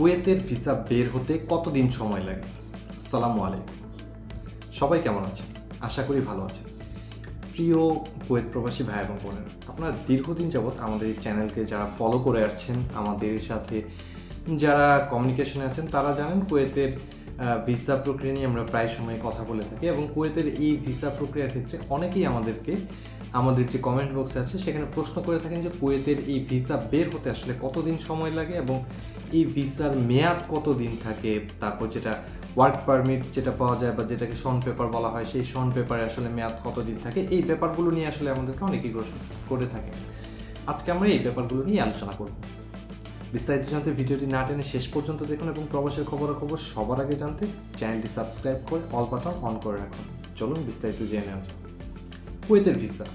কুয়েতের ভিসা বের হতে কতদিন সময় লাগে? সালাম আলাইকুম। সবাই কেমন আছে আশা করি ভালো আছে প্রিয় কুয়েত প্রবাসী ভাই এবং বোনেরা, আপনারা দীর্ঘদিন যাবৎ আমাদের চ্যানেলকে যারা ফলো করে আসছেন, আমাদের সাথে যারা কমিউনিকেশনে আছেন, তারা জানেন কুয়েতের ভিসা প্রক্রিয়া নিয়ে আমরা প্রায় সময় কথা বলে থাকি এবং কুয়েতের এই ভিসা প্রক্রিয়ার ক্ষেত্রে অনেকেই আমাদেরকে, আমাদের যে কমেন্ট বক্সে আছে, সেখানে প্রশ্ন করে থাকেন যে কুয়েতের এই ভিসা বের হতে আসলে কতদিন সময় লাগে এবং এই ভিসার মেয়াদ কতদিন থাকে? তারপর যেটা ওয়ার্ক পারমিট যেটা পাওয়া যায় বা যেটাকে শন পেপার বলা হয়, সেই শন পেপারে আসলে মেয়াদ কতদিন থাকে? এই ব্যাপারগুলো নিয়ে আসলে আমাদেরকে অনেকেই প্রশ্ন করে থাকে আজকে আমরা এই ব্যাপারগুলো নিয়ে আলোচনা করব। বিস্তারিত জানতে ভিডিওটি না টেনে শেষ পর্যন্ত দেখুন এবং প্রবাসের খবরাখবর সবার আগে জানতে চ্যানেলটি সাবস্ক্রাইব করে অল বাটন অন করে রাখুন। চলুন বিস্তারিত জেনে নেওয়া যাক। কুয়েতের ভিসা।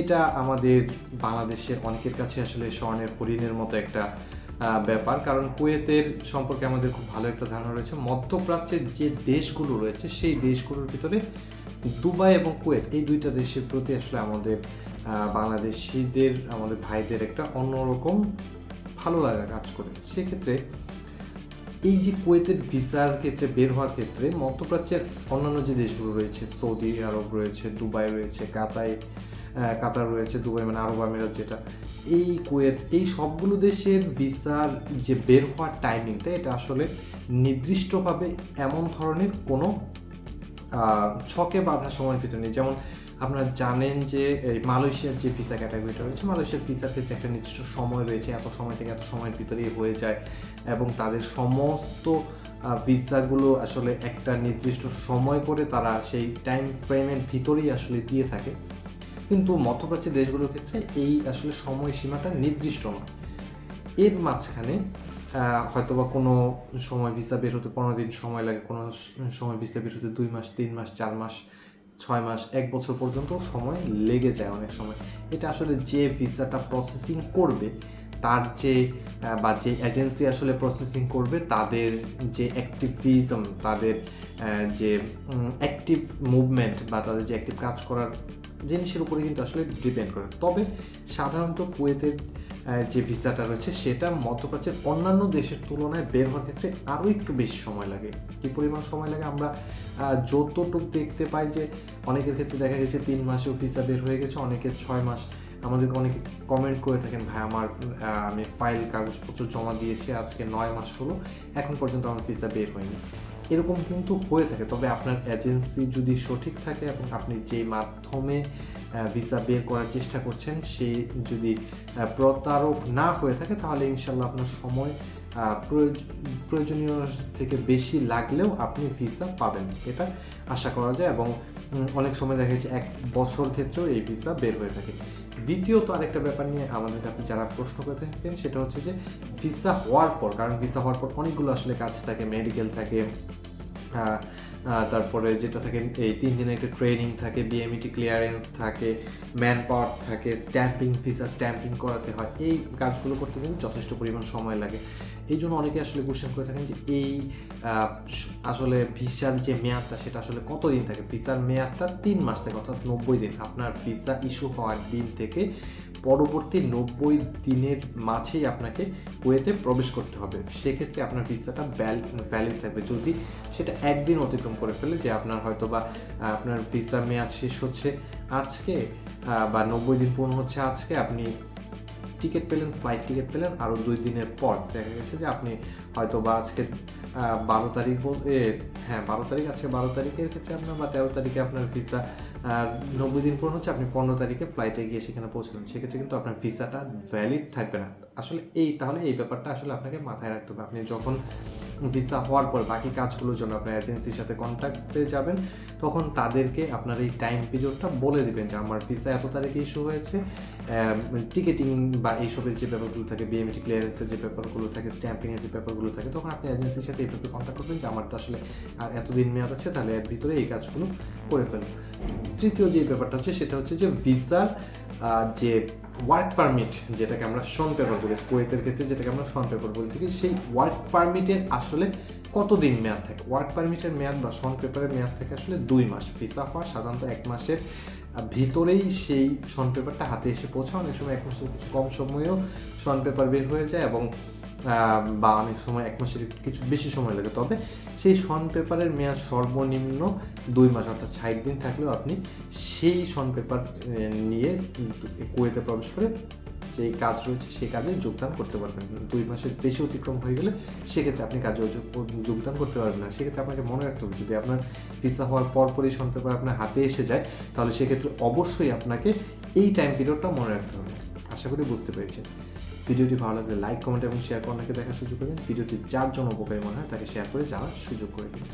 এটা আমাদের বাংলাদেশের অনেকের কাছে আসলে স্বর্ণের হরিণের মতো একটা ব্যাপার। কারণ কুয়েতের সম্পর্কে আমাদের খুব ভালো একটা ধারণা রয়েছে। মধ্যপ্রাচ্যের যে দেশগুলো রয়েছে, সেই দেশগুলোর ভিতরে দুবাই এবং কুয়েত, এই দুইটা দেশের প্রতি আসলে আমাদের বাংলাদেশিদের, আমাদের ভাইদের একটা অন্যরকম ভালো লাগা কাজ করে। সেক্ষেত্রে এই যে কুয়েতের ভিসার ক্ষেত্রে বের হওয়ার ক্ষেত্রে মধ্যপ্রাচ্যের অন্যান্য যে দেশগুলো রয়েছে, সৌদি আরব রয়েছে, দুবাই রয়েছে কাতাই কাতার রয়েছে, দুবাই মানে আরব আমিরাত যেটা, এই কুয়েত, এই সবগুলো দেশের ভিসার যে বের হওয়ার টাইমিংটা এটা আসলে নির্দিষ্টভাবে এমন ধরনের কোনো ছকে বাঁধা সময়ের ভিতরে যেমন আপনারা জানেন যে এই মালয়েশিয়ার যে ভিসা ক্যাটাগরিটা রয়েছে, মালয়েশিয়ার ভিসার ক্ষেত্রে একটা নির্দিষ্ট সময় রয়েছে, এত সময় থেকে এত সময়ের ভিতরেই হয়ে যায় এবং তাদের সমস্ত ভিসাগুলো আসলে একটা নির্দিষ্ট সময় করে তারা সেই টাইম ফ্রেমের ভিতরেই আসলে দিয়ে থাকে। কিন্তু মধ্যপ্রাচ্যের দেশগুলোর ক্ষেত্রে এই আসলে সময়সীমাটা নির্দিষ্ট নয়। এর মাঝখানে আহ, হয়তোবা কোনো সময় ভিসা বের হতে পনেরো দিন সময় লাগে কোনো সময় ভিসা বের হতে দুই মাস তিন মাস চার মাস ছয় মাস এক বছর পর্যন্ত সময় লেগে যায় অনেক সময়। এটা আসলে যে ভিসাটা প্রসেসিং করবে তার যে বা যে এজেন্সি আসলে প্রসেসিং করবে তাদের যে অ্যাক্টিভিজম তাদের যে অ্যাক্টিভ মুভমেন্ট বা তাদের যে অ্যাক্টিভ কাজ করার জিনিসের উপরে কিন্তু আসলে ডিপেন্ড করে। তবে সাধারণত কুয়েতের যে ভিসাটা রয়েছে, সেটা মধ্যপ্রাচ্যের অন্যান্য দেশের তুলনায় বের হওয়ার ক্ষেত্রে আরও একটু বেশি সময় লাগে। কী পরিমাণ সময় লাগে? আমরা যতটুক দেখতে পাই যে, অনেকের ক্ষেত্রে দেখা গেছে তিন মাসেও ভিসা বের হয়ে গেছে অনেকের ছয় মাস। আমাদেরকে অনেকে কমেন্ট করে থাকেন, ভাই, আমার আমি ফাইল কাগজপত্র জমা দিয়েছি, আজকে নয় মাস হলো, এখন পর্যন্ত আমার ভিসা বের হয়নি। এরকম কিন্তু হয়ে থাকে। তবে আপনার এজেন্সি যদি সঠিক থাকে এবং আপনি যে মাধ্যমে ভিসা বের করার চেষ্টা করছেন, সে যদি প্রতারক না হয়ে থাকে, তাহলে ইনশাল্লাহ আপনার সময় প্রয়োজনীয় থেকে বেশি লাগলেও আপনি ভিসা পাবেন। এটা আশা করা যায় এবং অনেক সময় দেখা যাচ্ছে এক বছর ক্ষেত্রেও এই ভিসা বের হয়ে থাকে। দ্বিতীয়ত আরেকটা ব্যাপার নিয়ে আমাদের কাছে যারা প্রশ্ন করে থাকেন, সেটা হচ্ছে যে ভিসা হওয়ার পর, কারণ ভিসা হওয়ার পর অনেকগুলো আসলে কাজ থাকে মেডিকেল থাকে তারপরে যেটা থাকে, এই তিন দিনের একটা ট্রেনিং থাকে বিএমইটি ক্লিয়ারেন্স থাকে ম্যান পাওয়ার থাকে স্ট্যাম্পিং ভিসা স্ট্যাম্পিং করাতে হয়, এই কাজগুলো করতে কিন্তু যথেষ্ট পরিমাণ সময় লাগে। এই জন্য অনেকে আসলে কোশ্চেন করে থাকেন যে এই আসলে ভিসার যে মেয়াদটা, সেটা আসলে কতদিন থাকে? ভিসার মেয়াদটা তিন মাস থেকে, অর্থাৎ নব্বই দিন। আপনার ভিসা ইস্যু হওয়ার দিন থেকে পরবর্তী নব্বই দিনের মাঝেই আপনাকে কুয়েতে প্রবেশ করতে হবে। সেক্ষেত্রে আপনার ভিসাটা ভ্যালিড থাকবে। যদি সেটা একদিন অতিক্রম করে ফেলে যে আপনার হয়তো বা আপনার ভিসা মেয়াদ শেষ হচ্ছে আজকে বা নব্বই দিন পূর্ণ হচ্ছে আজকে আপনি টিকিট পেলেন ফ্লাইট টিকিট পেলেন আরও দুই দিনের পর দেখা গেছে যে আপনি হয়তো বা আজকে বারো তারিখ বল এ, হ্যাঁ বারো তারিখ আজকে বারো তারিখের ক্ষেত্রে আপনার বা তেরো তারিখে আপনার ভিসা নব্বই দিন পর হচ্ছে আপনি পনেরো তারিখে ফ্লাইটে গিয়ে সেখানে পৌঁছলেন। সেক্ষেত্রে কিন্তু আপনার ভিসাটা ভ্যালিড থাকবে না। আসলে এই, তাহলে এই ব্যাপারটা আসলে আপনাকে মাথায় রাখতে হবে। আপনি যখন ভিসা হওয়ার পর বাকি কাজগুলোর জন্য আপনার এজেন্সির সাথে কন্ট্যাক্টসে যাবেন, তখন তাদেরকে আপনার এই টাইম পিরিয়ডটা বলে দেবেন যে, আমার ভিসা এত তারিখে ইস্যু হয়েছে। টিকেটিং বা এইসবের যে ব্যাপারগুলো থাকে বিএমটি ক্লিয়ারেন্সের যে ব্যাপারগুলো থাকে স্ট্যাম্পিংয়ের যে ব্যাপারগুলো থাকে, তখন আপনি এজেন্সির সাথে এইভাবে কন্ট্যাক্ট করবেন যে, আমার তো আসলে আর এতদিন মেয়াদ আছে, তাহলে এর ভিতরে এই কাজগুলো করে ফেলুন তৃতীয় যে ব্যাপারটা হচ্ছে সেটা হচ্ছে যে ভিসার যে ওয়ার্ক পারমিট যেটাকে আমরা শন পেপার বলি, কুয়েতের ক্ষেত্রে যেটাকে আমরা শন পেপার বলে থাকি সেই ওয়ার্ক পারমিটের আসলে কতদিন মেয়াদ থাকে? ওয়ার্ক পারমিটের মেয়াদ বা শন পেপারের মেয়াদ থাকে আসলে দুই মাস। ভিসা হওয়া সাধারণত এক মাসের ভিতরেই সেই শন পেপারটা হাতে এসে পৌঁছায়। অনেক সময় এক মাসের কিছু কম সময়েও শন পেপার বের হয়ে যায় এবং বা অনেক সময় এক মাসের কিছু বেশি সময় লাগে। তবে সেই সন পেপারের মেয়াদ সর্বনিম্ন দুই মাস, অর্থাৎ ষাট দিন থাকলেও আপনি সেই সন পেপার নিয়ে কুয়েতে প্রবেশ করে যে কাজ রয়েছে সেই কাজে যোগদান করতে পারবেন। দুই মাসের বেশি অতিক্রম হয়ে গেলে সেক্ষেত্রে আপনি কাজে যোগদান করতে পারবেন না। সেক্ষেত্রে আপনাকে মনে রাখতে হবে, যদি আপনার ভিসা হওয়ার পরপরই সন পেপার আপনার হাতে এসে যায়, তাহলে সেক্ষেত্রে অবশ্যই আপনাকে এই টাইম পিরিয়ডটা মনে রাখতে হবে। আশা করি বুঝতে পেরেছেন। ভিডিওটি ভালো লাগলে লাইক, কমেন্ট এবং শেয়ার করে অনেকে দেখার সুযোগ করবেন ভিডিওটি যার জন্য উপকারী মনে হয়, তাকে শেয়ার করে যাওয়ার সুযোগ করে দিন।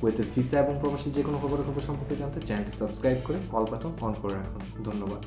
কুয়েতের ভিসা এবং প্রবাসী যে কোনো খবরের খবর সম্পর্কে জানতে চ্যানেলটি সাবস্ক্রাইব করে কল বাটন অন করে রাখুন। ধন্যবাদ।